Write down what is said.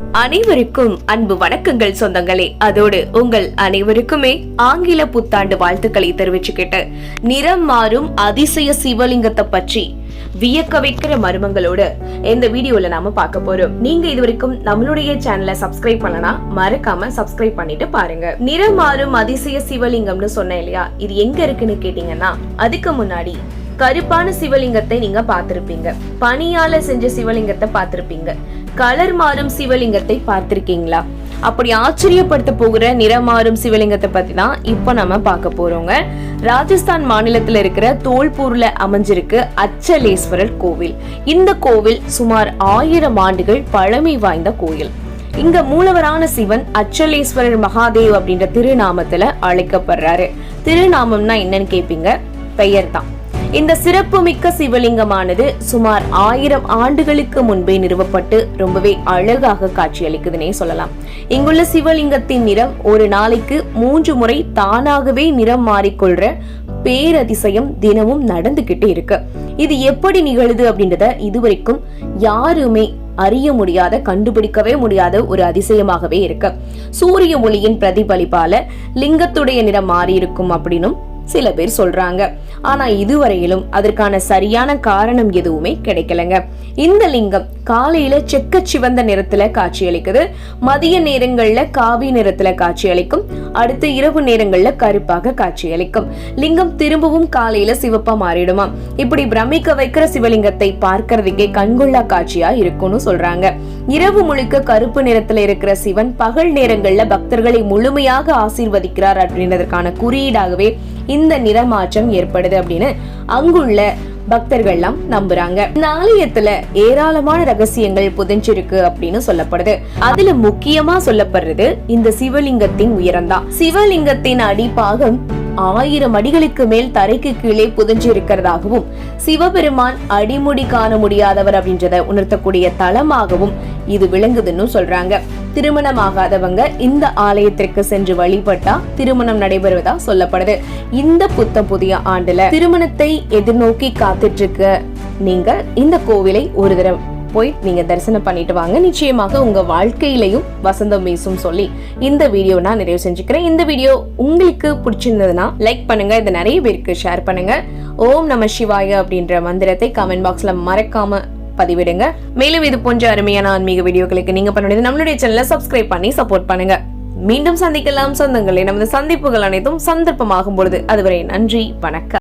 அனைவருக்கும் அன்பு வணக்கங்கள் சொந்தங்களே. அதோடு உங்கள் அனைவருக்குமே ஆங்கில புத்தாண்டு வாழ்த்துக்களை தெரிவிச்சுக்கிட்டு நிறம் மாறும் அதிசய சிவலிங்கத்தை பற்றி வியக்க வைக்கிற மர்மங்களோட இந்த வீடியோல நாம பார்க்க போறோம். நீங்க இது வரைக்கும் நம்மளுடைய சேனலை சப்ஸ்கிரைப் பண்ணனா மறக்காம சப்ஸ்கிரைப் பண்ணிட்டு பாருங்க. நிறம் மாறும் அதிசய சிவலிங்கம்னு சொன்னேன் இல்லையா? இது எங்க இருக்குன்னு கேட்டீங்கன்னா அதுக்கு முன்னாடி கருப்பான சிவலிங்கத்தை நீங்க பார்த்திருப்பீங்க. பனியால செஞ்ச சிவலிங்கத்தை பார்த்திருப்பீங்க. கலர் மாறும் சிவலிங்கத்தை பார்த்திருக்கீங்களா? அப்படி ஆச்சரியப்படுத்த போகிற நிறமாறும் சிவலிங்கத்தை பத்தி தான் இப்போ நம்ம பார்க்க போறோங்க. ராஜஸ்தான் மாநிலத்தில் இருக்கிற தோல்பூர்ல அமைஞ்சிருக்கு அச்சலேஸ்வரர் கோவில். இந்த கோவில் சுமார் ஆயிரம் ஆண்டுகள் பழமை வாய்ந்த கோயில். இங்க மூலவரான சிவன் அச்சலேஸ்வரர் மகாதேவ் அப்படின்ற திருநாமத்துல அழைக்கப்படுறாரு. திருநாமம்னா என்னன்னு கேப்பீங்க? பெயர் தான் இந்த சிறப்புமிக்க சிவலிங்கமானது சுமார் ஆயிரம் ஆண்டுகளுக்கு முன்பே நிறுவப்பட்டு ரொம்பவே அழகாக காட்சியளிக்குதுன்னே சொல்லலாம். இங்குள்ள சிவலிங்கத்தின் நிறம் ஒரு நாளைக்கு மூன்று முறை தானாகவே நிறம் மாறிக்கொள்ற பேரதிசயம் தினமும் நடந்துகிட்டு இருக்கு. இது எப்படி நிகழுது அப்படின்றத இதுவரைக்கும் யாருமே அறிய முடியாத கண்டுபிடிக்கவே முடியாத ஒரு அதிசயமாகவே இருக்கு. சூரிய ஒளியின் பிரதிபலிப்பால லிங்கத்துடைய நிறம் மாறி இருக்கும் அப்படின்னும் சில பேர் சொல்றாங்க. ஆனா இதுவரையிலும் அதற்கான சரியான காரணம் எதுவுமே கிடைக்கலங்க. இந்த லிங்கம் காலையில செக்க சிவந்த நிறத்துல காட்சியளிக்குது. மதிய நேரங்கள்ல காவி நிறத்துல காட்சியளிக்கும். அடுத்து இரவு நேரங்கள்ல கருப்பாக காட்சியளிக்கும். லிங்கம் திரும்பவும் காலையில சிவப்பா மாறிடுமா? இப்படி பிரமிக்க வைக்கிற சிவலிங்கத்தை பார்க்கறதுக்கே கண்கொள்ளா காட்சியா இருக்கும்னு சொல்றாங்க. இரவு முழுக்க கருப்பு நிறத்துல இருக்கிற சிவன் பகல் நேரங்கள்ல பக்தர்களை முழுமையாக ஆசீர்வதிக்கிறார் அப்படின்றதற்கான குறியீடாகவே இந்த நிறமாற்றம் ஏற்படுது அப்படின்னு அங்குள்ள பக்தர்கள்லாம் நம்புறாங்க. இந்த ஆலயத்துல ஏராளமான ரகசியங்கள் புதைஞ்சிருக்கு அப்படின்னு சொல்லப்படுது. அதுல முக்கியமா சொல்லப்படுறது இந்த சிவலிங்கத்தின் உயரம்தான். சிவலிங்கத்தின் அடிப்பாகம் ஆயிரம் அடிகளுக்கு மேல் தரைக்கு கீழே புதைஞ்சு இருக்கிறதாகவும் சிவபெருமான் அடிமுடி காண முடியாதவர் அப்படின்றத உணர்த்தக்கூடிய தலமாகவும் இது விளங்குதுன்னு சொல்றாங்க. திருமணமாகாதவங்க இந்த ஆலயத்திற்கு சென்று வழிபட்டா திருமணம் நடைபெறுவதா சொல்லப்படுது. இந்த புத்தம் புதிய ஆண்டுல திருமணத்தை எதிர்நோக்கி காத்துட்டு இருக்க நீங்க இந்த கோவிலை ஒரு தடவை போய் நீங்க தரிசனம் பண்ணிட்டு வாங்க. நிச்சயமாக உங்க வாழ்க்கையிலையும் வசந்தம் வீசும் சொல்லி இந்த வீடியோ நான் நிறைவு செஞ்சுக்கிறேன். இந்த வீடியோ உங்களுக்கு பிடிச்சிருந்ததுன்னா லைக் பண்ணுங்க. இதை நிறைய பேருக்கு ஷேர் பண்ணுங்க. ஓம் நம சிவாய அப்படின்ற மந்திரத்தை கமெண்ட் பாக்ஸ்ல மறக்காம பதிவிடுங்க. மேலும் இது போன்ற அருமையான ஆன்மீக வீடியோக்களுக்கு நீங்க பண்ணுறது நம்மளுடைய சேனலை சப்ஸ்கிரைப் பண்ணி சப்போர்ட் பண்ணுங்க. மீண்டும் சந்திக்கலாம். சொந்தங்களே. நமது சந்திப்புகள் அனைத்தும் சந்தர்ப்பமாகும் பொழுது. அதுவரை நன்றி. வணக்கம்.